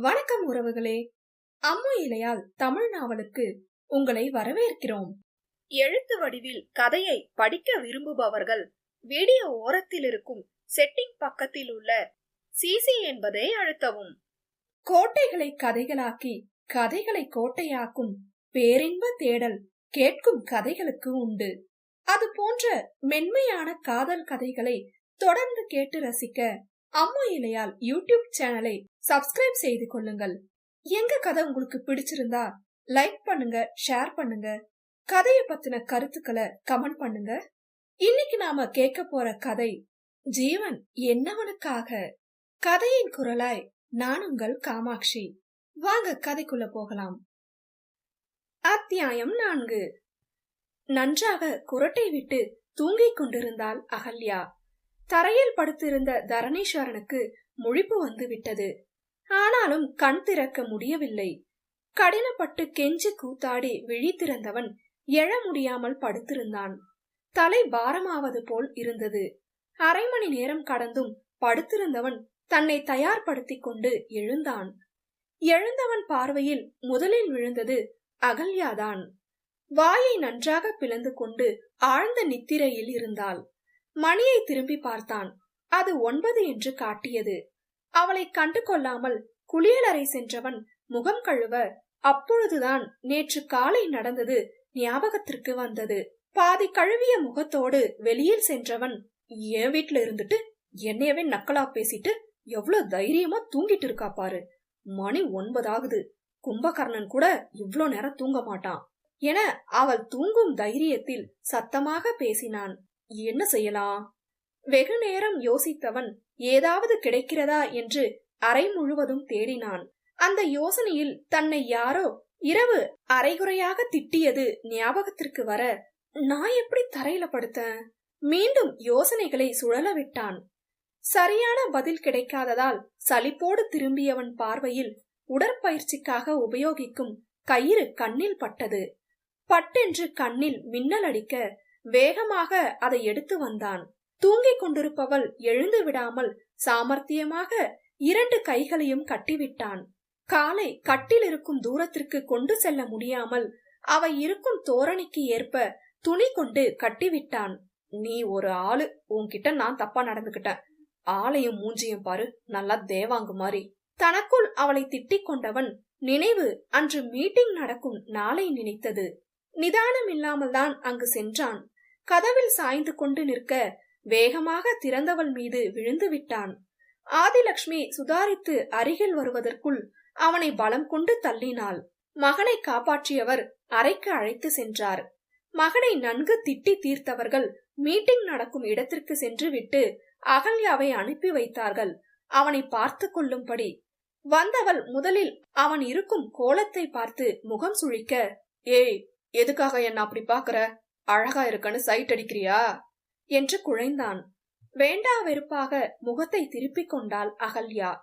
வணக்கம் உறவுகளே. அம்மு இலையால் தமிழ் நாவலுக்கு உங்களை வரவேற்கிறோம். எழுத்து வடிவில் கதையை படிக்க விரும்புபவர்கள் வீடியோ ஓரத்தில் இருக்கும் செட்டிங் பக்கத்தில் உள்ள சிசி என்பதை அழுத்தவும். கோட்டைகளை கதைகளாக்கி கதைகளை கோட்டையாக்கும் பேரின்ப தேடல் கேட்கும் கதைகளுக்கு உண்டு. அது போன்ற மென்மையான காதல் கதைகளை தொடர்ந்து கேட்டு ரசிக்க அம்மா இலையால் யூடியூப் சேனலை சப்ஸ்கிரைப் செய்து கொள்ளுங்கள். எங்க கதை உங்களுக்கு பிடிச்சிருந்தா லைக் பண்ணுங்க ஷேர் பண்ணுங்க. கதைய பத்தின கருத்துக்களை கமெண்ட் பண்ணுங்க. இன்னைக்கு நாம கேட்க போற கதை ஜீவன் என்னவனுக்காக? கதையின் குரலாய் நான் உங்கள் காமாட்சி. வாங்க கதைக்குள்ள போகலாம். அத்தியாயம் நான்கு. நன்றாக குரட்டை விட்டு தூங்கிக் கொண்டிருந்தாள் அகல்யா. தரையில் படுத்திருந்த தரணீஸ்வரனுக்கு முழிப்பு வந்து விட்டது ஆனாலும் கண் திறக்க முடியவில்லை. கடினப்பட்டு கெஞ்சி கூத்தாடி விழித்திருந்தவன் எழ முடியாமல் படுத்திருந்தான். தலை பாரமாவது போல் இருந்தது. அரை மணி நேரம் கடந்தும் படுத்திருந்தவன் தன்னை தயார்படுத்திக் கொண்டு எழுந்தான். எழுந்தவன் பார்வையில் முதலில் விழுந்தது அகல்யாதான். வாயை நன்றாக பிளந்து கொண்டு ஆழ்ந்த நித்திரையில் இருந்தாள். மணியை திரும்பி பார்த்தான். அது ஒன்பது என்று காட்டியது. அவளை கண்டு கொள்ளாமல் குளியலறை சென்றவன் முகம் கழுவ அப்பொழுதுதான் நேற்று காலை நடந்தது ஞாபகத்திற்கு வந்தது. பாதி கழுவிய முகத்தோடு வெளியில் சென்றவன் என் வீட்டுல இருந்துட்டு என்னையவே நக்கலா பேசிட்டு எவ்வளவு தைரியமா தூங்கிட்டு இருக்கா பாரு. மணி ஒன்பதாகுது. கும்பகர்ணன் கூட இவ்ளோ நேரம் தூங்க மாட்டான் என அவள் தூங்கும் தைரியத்தில் சத்தமாக பேசினான். என்ன செய்யலாம்? வெகு நேரம் யோசித்தவன் ஏதாவது கிடைக்கிறதா என்று அறை முழுவதும் தேடினான். அந்த யோசனையில் தன்னை யாரோ இரவு அரைகுறையாக திட்டியது ஞாபகத்திற்கு வர நான் எப்படி தரையில படுத்தேன்? மீண்டும் யோசனைகளை சுழல விட்டான். சரியான பதில் கிடைக்காததால் சலிப்போடு திரும்பியவன் பார்வையில் உடற்பயிற்சிக்காக உபயோகிக்கும் கயிறு கண்ணில் பட்டது. பட்டென்று கண்ணில் மின்னல் அடிக்க வேகமாக அதை எடுத்து வந்தான். தூங்கிக் கொண்டிருப்பவள் எழுந்து விடாமல் சாமர்த்தியமாக இரண்டு கைகளையும் கட்டிவிட்டான். காலை கட்டில் இருக்கும் தூரத்திற்கு கொண்டு செல்ல முடியாமல் அவை இருக்கும் தோரணிக்கு ஏற்ப துணி கொண்டு கட்டிவிட்டான். நீ ஒரு ஆளு. உன்கிட்ட நான் தப்பா நடந்துகிட்டேன் ஆளையும் மூஞ்சியும் பாரு. நல்லா தேவாங்கு மாதிரி. தனக்குள் அவளை திட்டிக் கொண்டவன் நினைவு அன்று மீட்டிங் நடக்கும் நாளை நினைத்தது. நிதானம் இல்லாமல் தான் அங்கு சென்றான். கதவில் சாய்ந்து கொண்டு நிற்க வேகமாக திறந்தவள் மீது விழுந்து விட்டான். ஆதிலக்ஷ்மி சுதாரித்து அருகில் வருவதற்குள் அவனை பலம் கொண்டு தள்ளினாள். மகனை காப்பாற்றியவர் அறைக்கு அழைத்து சென்றார். மகனை நன்கு திட்டி தீர்த்தவர்கள் மீட்டிங் நடக்கும் இடத்திற்கு சென்று விட்டு அகல்யாவை அனுப்பி வைத்தார்கள். அவனை பார்த்து கொள்ளும்படி வந்தவள் முதலில் அவன் இருக்கும் கோலத்தை பார்த்து முகம் சுழிக்க ஏய் எதுக்காக என்ன அப்படி பாக்குற அழகா இருக்கன்னு சைட் அடிக்கிறியா? என்று குழைந்தான். வேண்டா வெறுப்பாக முகத்தை திருப்பிக் கொண்டாள் அகல்யா.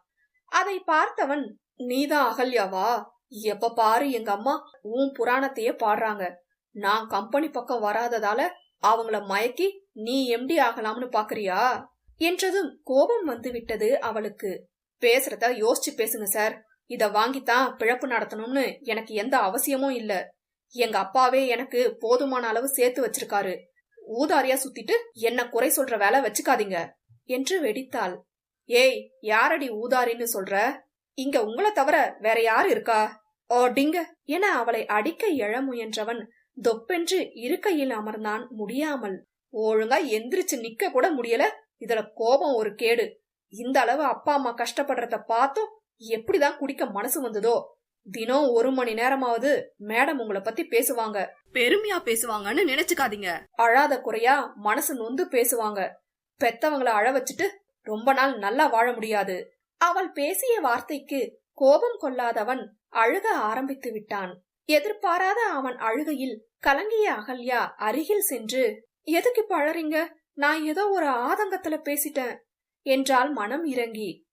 அதை பார்த்தவன் நீதான் அகல்யாவா? எப்ப பாரு எங்க அம்மா உன் புராணத்தையே பாடுறாங்க. நான் கம்பெனி பக்கம் வராததால அவங்கள மயக்கி நீ எம்டி ஆகலாம்னு பாக்குறியா? என்றதும் கோபம் வந்து விட்டது அவளுக்கு. பேசுறத யோசிச்சு பேசுங்க சார். இத வாங்கித்தான் பிழப்பு நடத்தணும்னு எனக்கு எந்த அவசியமும் இல்ல. எங்க அப்பாவே எனக்கு போதுமான அளவு சேர்த்து வச்சிருக்காரு. ஊதாரியா சுத்திட்டு என்ன குறை சொல்ற வேலை வச்சுக்காதீங்க என்று வெடித்தாள். ஏய் யாரடி ஊதாரின்னு சொல்ற? இங்க உங்களை தவிர வேற யார் இருக்கா? ஓ டிங்க என அவளை அடிக்க எழ முயன்றவன் தொப்பென்று இருக்கையில் அமர்ந்தான் முடியாமல். ஒழுங்கா எந்திரிச்சு நிக்க கூட முடியல. இதுல கோபம் ஒரு கேடு. இந்த அளவு அப்பா அம்மா கஷ்டப்படுறத பார்த்தும் எப்படிதான் குடிக்க மனசு வந்ததோ தினம் ஒரு மணி நேரமாவது மேடம் உங்களை பத்தி பேசுவாங்க. பெருமையா பேசுவாங்கன்னு நினைச்சுக்காதீங்க. அழாத குறையா மனசு நொந்து பேசுவாங்க. பெத்தவங்கள அழ வச்சுட்டு ரொம்ப நாள் நல்லா வாழ முடியாது. அவள் பேசிய வார்த்தைக்கு கோபம் கொள்ளாதவன் அழுக ஆரம்பித்து விட்டான். எதிர்பாராத அவன் அழுகையில் கலங்கிய அகல்யா அருகில் சென்று எதுக்கு இப்ப அழறீங்க நான் ஏதோ ஒரு ஆதங்கத்துல பேசிட்டேன். என்றால் மனம் இறங்கி.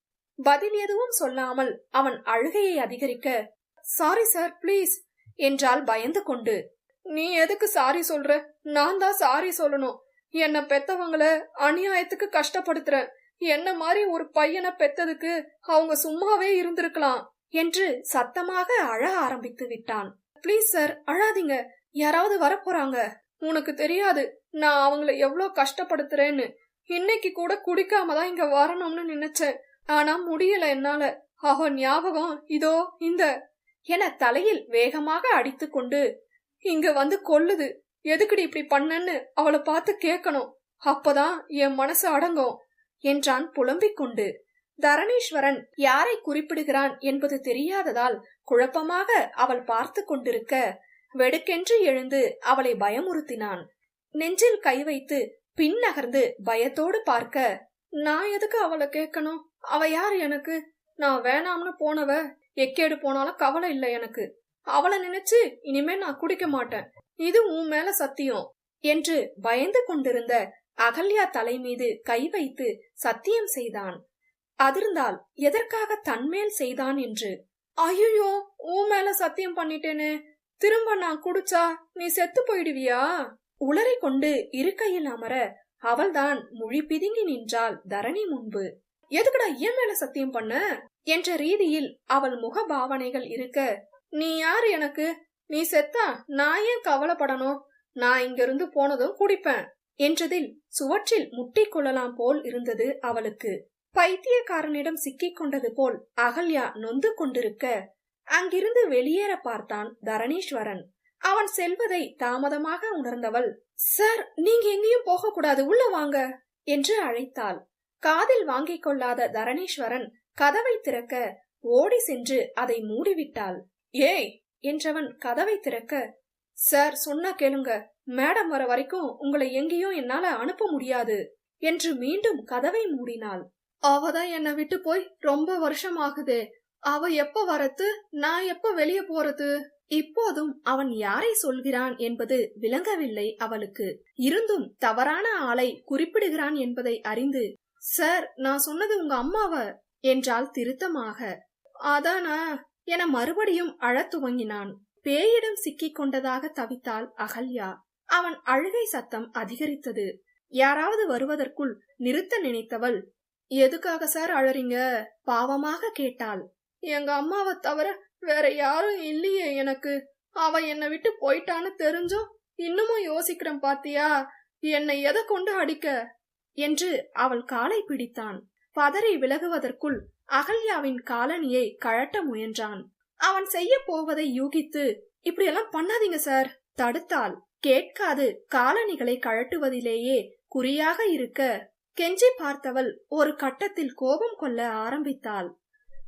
பதில் எதுவும் சொல்லாமல் அவன் அழுகையை அதிகரிக்க சாரி சார் ப்ளீஸ் என்றால் பயந்து கொண்டு. நீ எதுக்கு சாரி சொல்ற? நான் தான் சாரி சொல்லணும். என்ன பெத்தவங்கள அநியாயத்துக்கு கஷ்டப்படுத்துற. என்ன மாதிரி ஒரு பையனை பெத்ததுக்கு அவங்க சும்மாவே இருந்திருக்கலாம் என்று சத்தமாக அழ ஆரம்பித்து விட்டான். ப்ளீஸ் சார் அழாதீங்க. யாராவது வரப்போறாங்க. உனக்கு தெரியாது நான் அவங்கள எவ்வளோ கஷ்டப்படுத்துறேன்னு. இன்னைக்கு கூட குடிக்காம தான் இங்க வரணும்னு நினைச்சேன். ஆனா முடியல என்னால. அவன் ஞாபகம். இதோ இந்த. என தலையில் வேகமாக அடித்துக்கொண்டு இங்க வந்து கொல்லுது. எதுக்குடி இப்படி பண்ணன்னு அவளை பார்த்து கேட்கணும். அப்பதான் என் மனசு அடங்கும் என்றான் புலம்பிக் கொண்டு. தரணீஸ்வரன் யாரை குறிப்பிடுகிறான் என்பது தெரியாததால் குழப்பமாக அவள் பார்த்து கொண்டிருக்க வெடுக்கென்று எழுந்து அவளை பயமுறுத்தினான். நெஞ்சில் கை வைத்து பின் நகர்ந்து பயத்தோடு பார்க்க நான் எதுக்கு அவளை கேட்கணும்? அவ யார் எனக்கு? நான் வேணாம்னு போனவ. எக்கேடு போனாலும் கவலை இல்லை எனக்கு. அவளை நினைச்சு இனிமே நான் குடிக்க மாட்டேன். இது உன் மேல சத்தியம். என்று பயந்து கொண்டிருந்த அகல்யா தலை மீது கை வைத்து சத்தியம் செய்தான். அதிர்ந்தால் எதற்காக தன்மேல் செய்தான் என்று. ஐயோ உன் மேல சத்தியம் பண்ணிட்டேனே. திரும்ப நான் குடிச்சா நீ செத்து போயிடுவியா? உளறி கொண்டு இருக்கையில் அமர அவள்தான் மொழி பிதுங்கி நின்றாள் தரணி முன்பு. எதுக்குடா ஏன் மேல சத்தியம் பண்ண? என்ற ரீதியில் அவள் முக பாவனைகள் இருக்க நீ யார் எனக்கு? நீ செத்தா நான் ஏன் கவலைப்படணும்? நான் இங்கிருந்து போனதும் குடிப்பேன் என்றதில் சுவற்றில் முட்டிக் கொள்ளலாம் போல் இருந்தது அவளுக்கு. பைத்தியக்காரனிடம் சிக்கிக் கொண்டது போல் அகல்யா நொந்து கொண்டிருக்க அங்கிருந்து வெளியேற பார்த்தான் தரணீஸ்வரன். அவன் செல்வதை தாமதமாக உணர்ந்தவள் சார் நீங்க எங்கேயும் போக கூடாது உள்ள வாங்க என்று அழைத்தாள். காதில் வாங்கிக் கொள்ளாத தரணீஸ்வரன் கதவை திறக்க ஓடி சென்று அதை மூடிவிட்டாள். ஏய் என்றவன் கதவை திறக்க சார் சொன்னா கேளுங்க. மேடம் வர வரைக்கும் உங்களை எங்கேயும் என்னால அனுப்ப முடியாது என்று மீண்டும் கதவை மூடினாள். அவதான் என்னை விட்டு போய் ரொம்ப வருஷம் ஆகுதே அவ எப்ப வரத்து? நான் எப்ப வெளியே போறது? இப்போதும் அவன் யாரை சொல்கிறான் என்பது விளங்கவில்லை அவளுக்கு. இருந்தும் தவறான ஆளை குறிப்பிடுகிறான் என்பதை அறிந்து சார் நான் சொன்னது உங்க அம்மாவ. என்றால் திருத்தமாக. அதானா என மறுபடியும் அழத் துவங்கினான். பேயிடம் சிக்கிக் கொண்டதாக தவித்தாள் அகல்யா. அவன் அழுகை சத்தம் அதிகரித்தது. யாராவது வருவதற்குள் நிறுத்த நினைத்தவள். எதுக்காக சார் அழறீங்க? பாவமாக கேட்டாள். எங்க அம்மாவை தவிர வேற யாரும் இல்லையே எனக்கு. அவ என்னை விட்டு போயிட்டான்னு தெரிஞ்சும் இன்னமும் யோசிக்கிறேன் பாத்தியா? என்னை எதை கொண்டு அடிக்க? என்று அவள் காலை பிடித்தான். பதறி விலகுவதற்குள் அகல்யாவின் காலணியை கழட்ட முயன்றான். அவன் செய்ய போவதை யூகித்து இப்படியெல்லாம் பண்ணாதீங்க சார். தடுத்தால் கேட்காது காலணிகளை கழட்டுவதிலேயே குறியாக இருக்க கெஞ்சி பார்த்தவள் ஒரு கட்டத்தில் கோபம் கொள்ள ஆரம்பித்தாள்.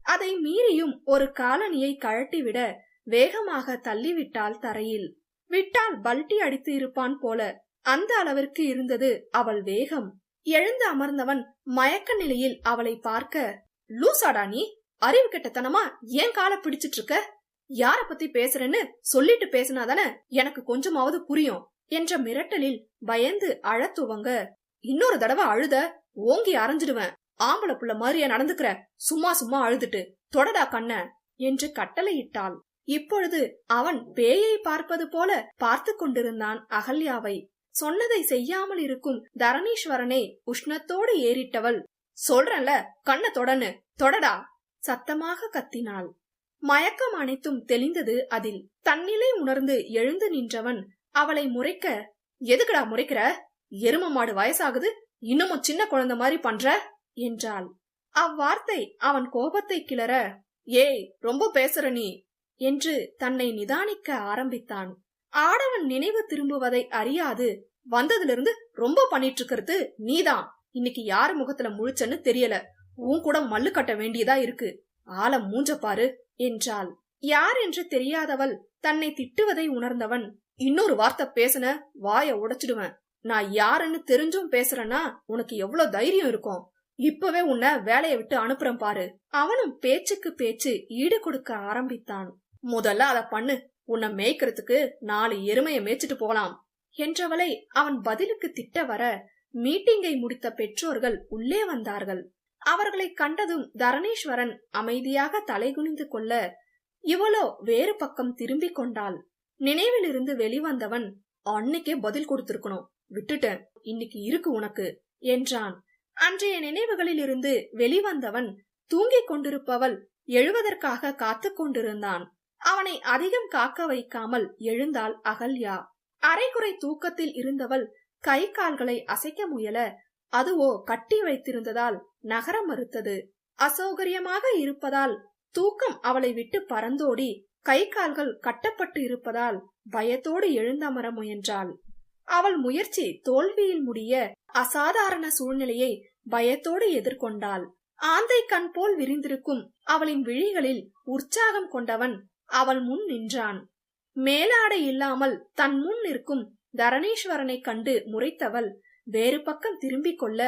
அதை மீறியும் ஒரு காலணியை கழட்டிவிட வேகமாக தள்ளிவிட்டாள் தரையில். விட்டால் பல்டி அடித்து இருப்பான் போல அந்த அளவிற்கு இருந்தது அவள் வேகம். எழுந்து அமர்ந்தவன் மயக்க நிலையில் அவளை பார்க்க லூசாடா நீ? அறிவு கெட்டத்தனமா ஏன் கால பிடிச்சிட்டு இருக்க யார பத்தி பேசுறேன்னு சொல்லிட்டு பேசினாதானே எனக்கு கொஞ்சமாவது புரியும் என்ற மிரட்டலில் பயந்து அழத்துவங்க இன்னொரு தடவை அழுத ஓங்கி அரைஞ்சிடுவேன். ஆம்பளை புள்ள மாதிரியா நடந்துக்கிற? சும்மா சும்மா அழுதுட்டு. தொடடா கண்ண என்று கட்டளையிட்டாள். இப்பொழுது அவன் பேயை பார்ப்பது போல பார்த்து கொண்டிருந்தான் அகல்யாவை. சொன்னதை செய்யாமல் இருக்கும் தரணீஸ்வரனே உஷ்ணத்தோடு ஏறிட்டவள். சொல்றேன்ல கண்ண தொடனு தொடடா சத்தமாக கத்தினாள். மயக்கம் அனைத்தும் தெளிந்தது அதில். தன்னிலை உணர்ந்து எழுந்து நின்றவன் அவளை முறைக்க எதுக்குடா முறைக்கிற? எரும மாடு வயசாகுது இன்னமும் சின்ன குழந்தை மாதிரி பண்ற? என்றாள். அவ்வார்த்தை அவன் கோபத்தை கிளற ஏய் ரொம்ப பேசுற நீ என்று தன்னை நிதானிக்க ஆரம்பித்தான். ஆடவன் நினைவு திரும்புவதை அறியாது. வந்ததிலிருந்து ரொம்ப பண்ணிட்டு இருக்கிறது நீதான். இன்னைக்கு யார் முகத்துல முழிச்சன்னு தெரியல. உன் கூட மல்லு கட்ட வேண்டியதா இருக்கு. ஆள மூஞ்ச பாரு என்றாள். யார் என்று தெரியாதவள் தன்னை திட்டுவதை உணர்ந்தவன். இன்னொரு வார்த்தை பேசுன வாய உடைச்சிடுவேன். நான் யாருன்னு தெரிஞ்சும் பேசுறேன்னா உனக்கு எவ்வளவு தைரியம் இருக்கும். இப்பவே உன்னை வேலையை விட்டு அனுப்புறேன் பாரு. அவனும் பேச்சுக்கு பேச்சு ஈடு கொடுக்க ஆரம்பித்தான். முதல்ல அத பண்ணு. உன்னை மேய்க்கிறதுக்கு நாலு எருமையை மேய்ச்சிட்டு போலாம் என்றவளை அவன் பதிலுக்கு திட்ட வர மீட்டிங்கை முடித்த பெற்றோர்கள் உள்ளே வந்தார்கள். அவர்களை கண்டதும் தரணீஸ்வரன் அமைதியாக தலைகுனிந்து கொள்ள இவளோ வேறு பக்கம் திரும்பிக் கொண்டாள். நினைவிலிருந்து வெளிவந்தவன் அன்னைக்கே பதில் கொடுத்திருக்கணும். விட்டுட்டேன். இன்னைக்கு இருக்கு உனக்கு என்றான். அன்றைய நினைவுகளிலிருந்து வெளிவந்தவன் தூங்கிக் கொண்டிருப்பவள் எழுவதற்காக காத்துக் கொண்டிருந்தான். அவனை அதிகம் காக்க வைக்காமல் எழுந்தாள் அகல்யா. அரைக்குறை தூக்கத்தில் இருந்தவள் கை கால்களை அசைக்க முயல அதுவோ கட்டி வைத்திருந்ததால் நகர மறுத்தது. அசௌகரியமாக இருப்பதால் தூக்கம் அவளை விட்டு பறந்தோடி கை கால்கள் கட்டப்பட்டு இருப்பதால் பயத்தோடு எழுந்தமர முயன்றாள். அவள் முயற்சி தோல்வியில் முடிய அசாதாரண சூழ்நிலையை பயத்தோடு எதிர்கொண்டாள். ஆந்தை கண் போல் விரிந்திருக்கும் அவளின் விழிகளில் உற்சாகம் கொண்டவன் அவள் முன் நின்றான். மேலாடை இல்லாமல் தன் முன் நிற்கும் தரணீஸ்வரனை கண்டு முறைத்தவள் வேறு பக்கம் திரும்பிக் கொள்ள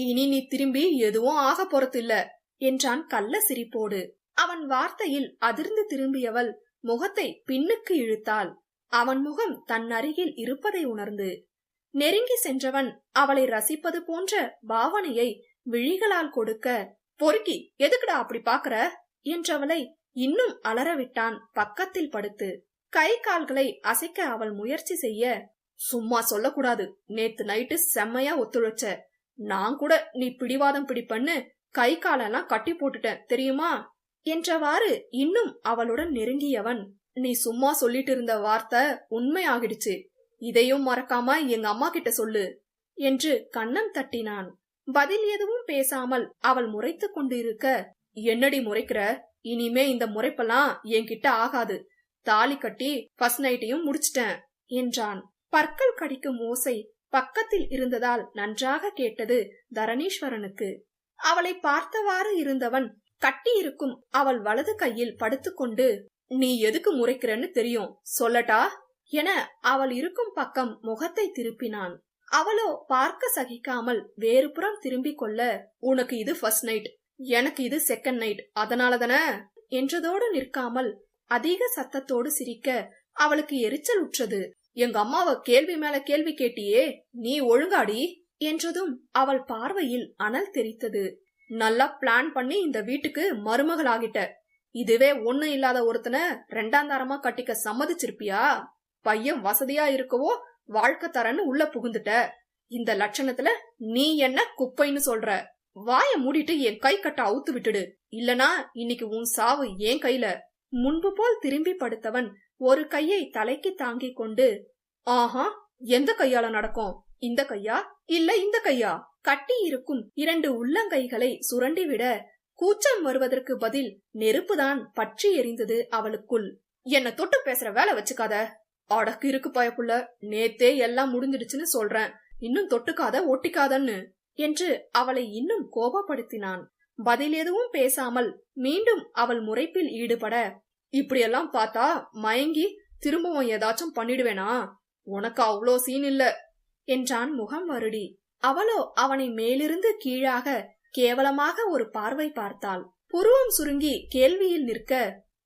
இனி நீ திரும்பி எதுவும் ஆக போறதில்ல என்றான் கள்ள சிரிப்போடு. அவன் வார்த்தையில் அதிர்ந்து திரும்பியவள் முகத்தை பின்னுக்கு இழுத்தாள். அவன் முகம் தன் அருகில் இருப்பதை உணர்ந்து நெருங்கி சென்றவன் அவளை ரசிப்பது போன்ற பாவனையை விழிகளால் கொடுக்க பொறுக்கி எதுக்குடா அப்படி பாக்குற என்றவளை இன்னும் அலறவிட்டான். பக்கத்தில் படுத்து கை கால்களை அசைக்க அவள் முயற்சி செய்ய சும்மா சொல்லக்கூடாது. நேத்து நைட்டு செம்மையா ஒத்துழைச்ச. நான் கூட நீ பிடிவாதம் பிடிப்பன்னு கை காலெல்லாம் கட்டி போட்டுட்டேன் தெரியுமா? என்றவாறு இன்னும் அவளுடன் நெருங்கியவன் நீ சும்மா சொல்லிட்டு இருந்த வார்த்தை உண்மை ஆகிடுச்சு. இதையும் மறக்காம எங்க அம்மா கிட்ட சொல்லு என்று கண்ணம் தட்டினான். பதில் எதுவும் பேசாமல் அவள் முறைத்து கொண்டிருக்க என்னடி முறைக்கிற? இனிமே இந்த முறைப்பெல்லாம் என்கிட்ட ஆகாது. தாலி கட்டி ஃபர்ஸ்ட் நைட்டையும் முடிச்சிட்டேன் என்றான். பற்கள் கடிக்கும் ஓசை பக்கத்தில் இருந்ததால் நன்றாக கேட்டது தரணீஸ்வரனுக்கு. அவளை பார்த்தவாறு இருந்தவன் கட்டியிருக்கும் அவள் வலது கையில் படுத்துக்கொண்டு நீ எதுக்கு முறைக்கிறன்னு தெரியும் சொல்லட்டா? என அவள் இருக்கும் பக்கம் முகத்தை திருப்பினான். அவளோ பார்க்க சகிக்காமல் வேறுபுறம் திரும்பிக் கொள்ள உனக்கு இது ஃபர்ஸ்ட் நைட் எனக்கு இது செகண்ட் நைட் அதனாலதானே? என்றதோடு நிற்காமல் அதிக சத்தத்தோடு சிரிக்க அவளுக்கு எரிச்சல் உற்றது. எங்க அம்மாவை கேள்வி மேல கேள்வி கேட்டியே நீ ஒழுங்காடி? என்றதும் அவள் பார்வையில் அனல் தெரித்தது. நல்லா பிளான் பண்ணி இந்த வீட்டுக்கு மருமகளாகிட்ட. இதுவே ஒண்ணு இல்லாத ஒருத்தனை ரெண்டாம் தாரமா கட்டிக்க சம்மதிச்சிருப்பியா? பையன் வசதியா இருக்கவோ வாழ்க்கை தரன்னு உள்ள புகுந்துட்ட. இந்த லட்சணத்துல நீ என்ன குப்பைன்னு சொல்ற? வாய மூடிட்டு என் கை கட்ட அவுத்து விட்டுடு. இல்லனா இன்னைக்கு உன் சாவு ஏன் கையில. முன்பு போல் திரும்பி படுத்தவன் ஒரு கையை தலைக்கு தாங்கிக் கொண்டு ஆஹா எந்த கையால நடக்கும்? இந்த கையா? இல்ல இந்த கையா? கட்டி இருக்கும் இரண்டு உள்ளங்கைகளை சுரண்டிவிட கூச்சம் வருவதற்கு பதில் நெருப்புதான் பற்றி எரிந்தது அவளுக்குள். என்ன தொட்டு பேசுற வேலை வச்சுக்காத. அடக்கு இருக்கு பயப்புள்ள. நேத்தே எல்லாம் முடிஞ்சிடுச்சுன்னு சொல்றேன். இன்னும் தொட்டுக்காத ஒட்டிக்காதன்னு. என்று அவளை இன்னும் கோபப்படுத்தினான். பதில் எதுவும் பேசாமல் மீண்டும் அவள் முறைப்பில் ஈடுபட இப்படியெல்லாம் பார்த்தா மயங்கி திரும்பவும் ஏதாச்சும் பண்ணிடுவேனா? உனக்கு அவ்வளோ சீன் இல்ல என்றான் முகம் வருடி. அவளோ அவனை மேலிருந்து கீழாக கேவலமாக ஒரு பார்வை பார்த்தாள். புருவம் சுருங்கி கேள்வியில் நிற்க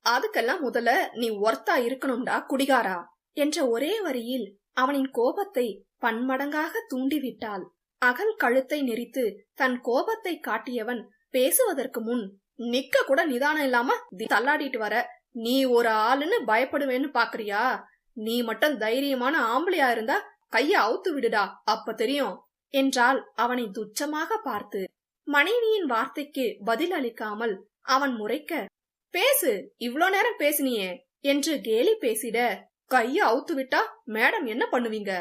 அதுக்கெல்லாம் முதல்ல நீ ஒர்த்தா இருக்கணும்டா குடிகாரா? என்ற ஒரே வரியில் அவனின் கோபத்தை பன்மடங்காக தூண்டிவிட்டாள். அகல் கழுத்தை நெரித்து தன் கோபத்தை காட்டியவன் பேசுவதற்கு முன் நிக்க கூட நிதானம் இல்லாம தள்ளாடிட்டு வர நீ ஒரு ஆளுன்னு பயப்படுவேன்னு பாக்குறியா? நீ மட்டும் தைரியமான ஆம்பளையா இருந்தா கைய அவுத்து விடுடா அப்ப தெரியும் என்றால் அவனை துச்சமாக பார்த்து. மனைவியின் வார்த்தைக்கு பதில் அளிக்காமல் அவன் முறைக்க பேசு இவ்ளோ நேரம் பேசினியே என்று கேலி பேசிட கைய அவுத்து விட்டா மேடம் என்ன பண்ணுவீங்க?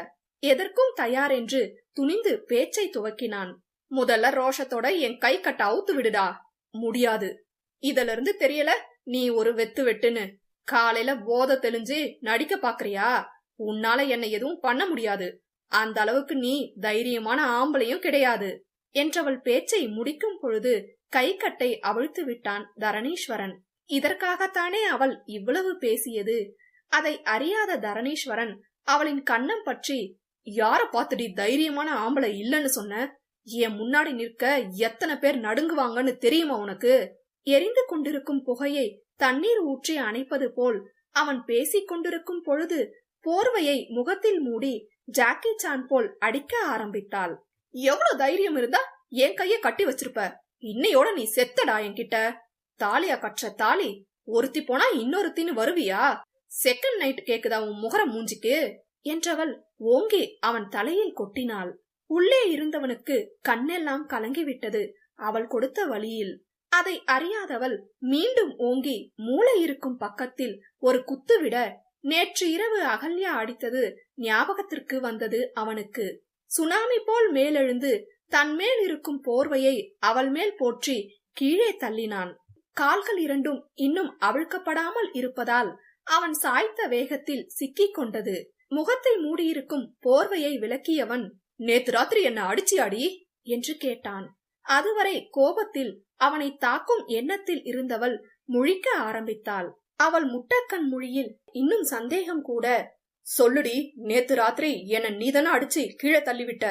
எதற்கும் தயார் என்று துணிந்து பேச்சை துவக்கினான். முதல்ல ரோஷத்தோட என் கை கட்ட அவுத்து விடுடா. முடியாது. இதுல இருந்து தெரியல நீ ஒரு வெத்து வெட்டுன்னு. காலையில போத தெளிஞ்சு நடிக்க பாக்குறியா? உன்னால என்ன எதுவும் பண்ண முடியாது. அந்த அளவுக்கு நீ தைரியமான ஆம்பளையும் கிடையாது. என்றவள் பேச்சை முடிக்கும் பொழுது கை கட்டை அவிழ்த்து விட்டான் தரணீஸ்வரன். இதற்காகத்தானே அவள் இவ்வளவு பேசியது? அதை அறியாத தரணீஸ்வரன் அவளின் கண்ணம் பற்றி யார பாத்துடி தைரியமான ஆம்பளை இல்லன்னு சொன்ன? என் முன்னாடி நிற்க எத்தனை பேர் நடுங்குவாங்கன்னு தெரியுமா உனக்கு? எரிந்து கொண்டிருக்கும் புகையை தண்ணீர் ஊற்றி அணைப்பது போல் அவன் பேசிக் கொண்டிருக்கும் பொழுது போர்வையை முகத்தில் மூடி ஜாக்கி சான் போல் அடிக்க ஆரம்பித்தாள். எவ்வளவு தைரியம் இருந்தா என் கைய கட்டி வச்சிருப்ப? இன்னையோட நீ செத்தடா என்கிட்ட. தாலியா கற்ற தாலி ஒருத்தி போனா இன்னொருத்தின்னு வருவியா? செகண்ட் நைட் கேக்குதா உன் முகரம் மூஞ்சிக்கு? என்றவள் ஓங்கி அவன் தலையில் கொட்டினாள். உள்ளே இருந்தவனுக்கு கண்ணெல்லாம் கலங்கிவிட்டது. அவள் கொடுத்த வழியில். அதை அறியாதவள் மீண்டும் ஓங்கி மூளை இருக்கும் பக்கத்தில் ஒரு குத்துவிட நேற்று இரவு அகல்யா அடித்தது ஞாபகத்திற்கு வந்தது அவனுக்கு. சுனாமி போல் மேலெழுந்து தன் மேல் இருக்கும் போர்வையை அவள் மேல் போற்றி கீழே தள்ளினான். கால்கள் இரண்டும் இன்னும் அவிழ்க்கப்படாமல் இருப்பதால் அவன் சாய்த்த வேகத்தில் சிக்கிக் கொண்டது. முகத்தை மூடியிருக்கும் போர்வையை விலக்கியவன் நேத்து ராத்திரி என்ன அடிச்சி அடி என்று கேட்டான். அதுவரை கோபத்தில் அவனை தாக்கும் எண்ணத்தில் இருந்தவள் முழிக்க ஆரம்பித்தாள். அவள் முட்டக்கண் மொழியில் இன்னும் சந்தேகம் கூட சொல்லுடி நேத்து ராத்திரி என்ன நீதான அடிச்சு கீழே தள்ளிவிட்ட?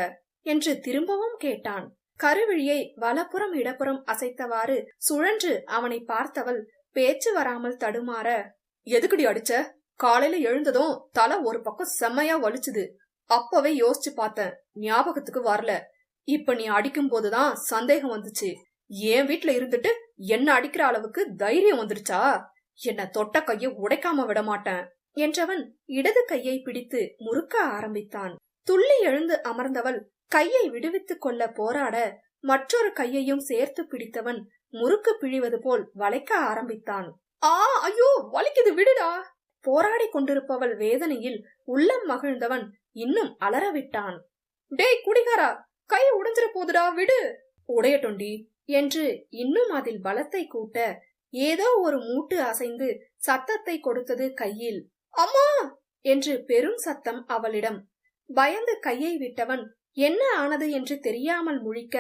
என்று திரும்பவும் கேட்டான். கருவிழியை வலப்புறம் இடப்புறம் அசைத்தவாறு சுழன்று அவனை பார்த்தவள் பேச்சு வராமல் தடுமாற எதுக்குடி அடிச்ச? காலையில எழுந்ததும் தலை ஒரு பக்கம் செம்மையா வலிச்சுது. அப்பவே யோசிச்சு பார்த்தேன். ஞாபகத்துக்கு வரல. இப்ப நீ அடிக்கும் போதுதான் சந்தேகம் வந்துச்சு. என் வீட்ல இருந்துட்டு என்ன அடிக்கிற அளவுக்கு தைரியம் வந்துருச்சா? என்ன தொட்ட கையை உடைக்காம விட மாட்டேன் என்றவன் இடது கையை பிடித்து முறுக்க ஆரம்பித்தான். துள்ளி எழுந்து அமர்ந்தவள் கையை விடுவித்துக் கொள்ள போராட மற்றொரு கையையும் சேர்த்து பிடித்தவன் முறுக்கு பிழிவது போல் வளைக்க ஆரம்பித்தான். ஆ ஐயோ வலிக்குது விடுடா! போராடி கொண்டிருப்பவள் வேதனையில் உள்ளம் மகிழ்ந்தவன் இன்னும் அலறவிட்டான். டேய் குடிகாரா கை உடைஞ்சிர போதுடா விடு! உடையட்டொண்டி என்று இன்னும் அதில் பலத்தை கூட்ட ஏதோ ஒரு மூட்டு அசைந்து சத்தத்தை கொடுத்தது கையில். அம்மா! என்று பெரும் சத்தம் அவளிடம். பயந்து கையை விட்டவன் என்ன ஆனது என்று தெரியாமல் முழிக்க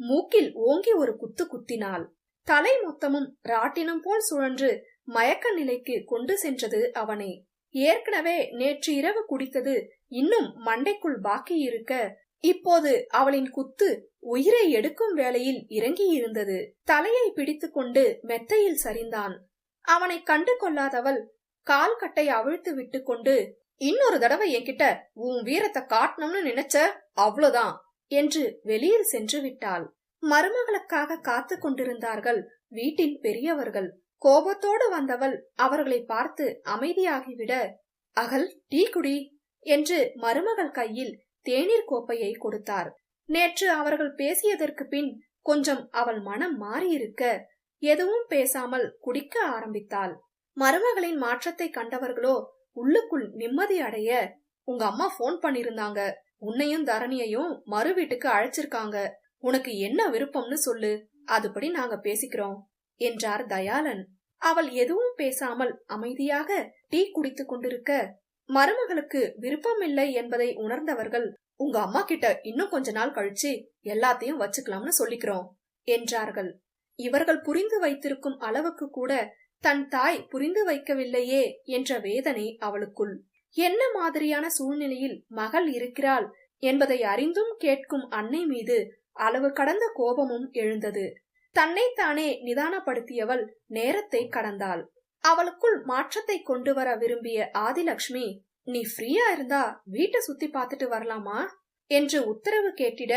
மூக்கில் ஓங்கி ஒரு குத்து குத்தினாள். தலை மொத்தமும் ராட்டினம் போல் சுழன்று மயக்க நிலைக்கு கொண்டு சென்றது அவனை. ஏற்கனவே நேற்று இரவு குடித்தது இன்னும் மண்டைக்குள் பாக்கி இருக்க இப்போது அவளின் குத்து உயிரை எடுக்கும் வேளையில் இறங்கியிருந்தது. தலையை பிடித்துக்கொண்டு மெத்தையில் சரிந்தான். அவனை கண்டு கொள்ளாதவள் கால் கட்டை அவிழ்த்து விட்டு கொண்டு இன்னொரு தடவை என்கிட்ட உன் வீரத்தை காட்டணும்னு நினைச்ச அவ்வளவுதான் என்று வெளியில் சென்று விட்டாள். மருமகளுக்காக காத்து கொண்டிருந்தார்கள் வீட்டின் பெரியவர்கள். கோபத்தோடு வந்தவள் அவர்களை பார்த்து அமைதியாகிவிட அகல் டீ குடி என்று மருமகள் கையில் தேநீர் கோப்பையை கொடுத்தார். நேற்று அவர்கள் பேசியதற்கு பின் கொஞ்சம் அவள் மனம் மாறியிருக்க எதுவும் பேசாமல் குடிக்க ஆரம்பித்தாள். மருமகளின் மாற்றத்தை கண்டவர்களோ உள்ளுக்குள் நிம்மதி அடைய உங்க அம்மா போன் பண்ணிருந்தாங்க. உன்னையும் தரணியையும் மறு வீட்டுக்கு அழைச்சிருக்காங்க. உனக்கு என்ன விருப்பம்னு சொல்லு. அதுபடி நாங்க பேசிக்கிறோம். என்றார் தயாளன். அவள் எதுவும் பேசாமல் அமைதியாக டீ குடித்துக் கொண்டிருக்க மருமகளுக்கு விருப்பமில்லை என்பதை உணர்ந்தவர்கள் உங்க அம்மா கிட்ட இன்னும் கொஞ்ச நாள் கழிச்சு எல்லாத்தையும் வச்சுக்கலாம்னு சொல்லிக்கிறோம் என்றார்கள். இவர்கள் புரிந்து வைத்திருக்கும் அளவுக்கு கூட தன் தாய் புரிந்து வைக்கவில்லையே என்ற வேதனை அவளுக்குள். என்ன மாதிரியான சூழ்நிலையில் மகள் இருக்கிறாள்? என்பதை அறிந்தும் கேட்கும் அன்னை மீது அளவு கடந்த கோபமும் எழுந்தது. தன்னைத்தானே நிதானப்படுத்தியவள் நேரத்தை கடந்தாள். அவளுக்குள் மாற்றத்தை கொண்டு வர விரும்பிய ஆதிலக்ஷ்மி நீ ஃப்ரீயா இருந்தா வீட்டை சுத்தி பார்த்துட்டு வரலாமா? என்று உத்தரவு கேட்டிட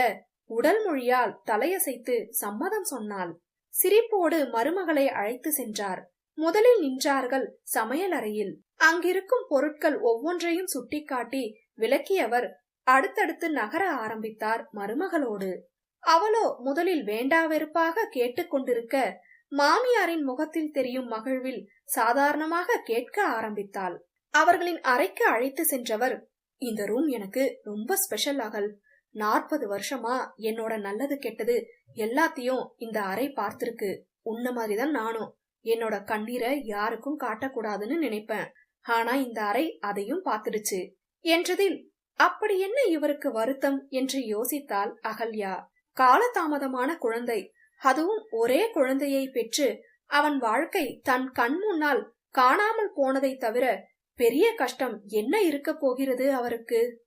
உடல் மொழியால் தலையசைத்து சம்மதம் சொன்னாள். சிரிப்போடு மருமகளை அழைத்து சென்றார். முதலில் நின்றார்கள் சமையலறையில் அங்கிருக்கும் பொருட்கள் ஒவ்வொன்றையும் சுட்டிக்காட்டி விளக்கியவர் அடுத்தடுத்து நகர ஆரம்பித்தார் மருமகளோடு. அவளோ முதலில் வேண்டாவெருப்பாக கேட்டுக்கொண்டிருக்க மாமியாரின் முகத்தில் தெரியும் மகிழ்வில் சாதாரணமாக கேட்க ஆரம்பித்தாள். அவர்களின் அறைக்கு அழைத்து சென்றவர் இந்த ரூம் எனக்கு ரொம்ப ஸ்பெஷல் ஆகல் நாற்பது வருஷமா என்னோட நல்லது கெட்டது எல்லாத்தையும் இந்த அறை பார்த்திருக்கு. உன்ன மாதிரிதான் நானும். என்னோட கண்ணீரை யாருக்கும் காட்டக்கூடாதுன்னு நினைப்பேன். ஆனா இந்த அறை அதையும் பார்த்துடுச்சு. என்றதில் அப்படி என்ன இவருக்கு வருத்தம்? என்று யோசித்தாள் அகல்யா. காலதாமதமான குழந்தை. அதுவும் ஒரே குழந்தையை பெற்று அவன் வாழ்க்கை தன் கண் முன்னால் காணாமல் போனதை தவிர பெரிய கஷ்டம் என்ன இருக்க போகிறது அவருக்கு?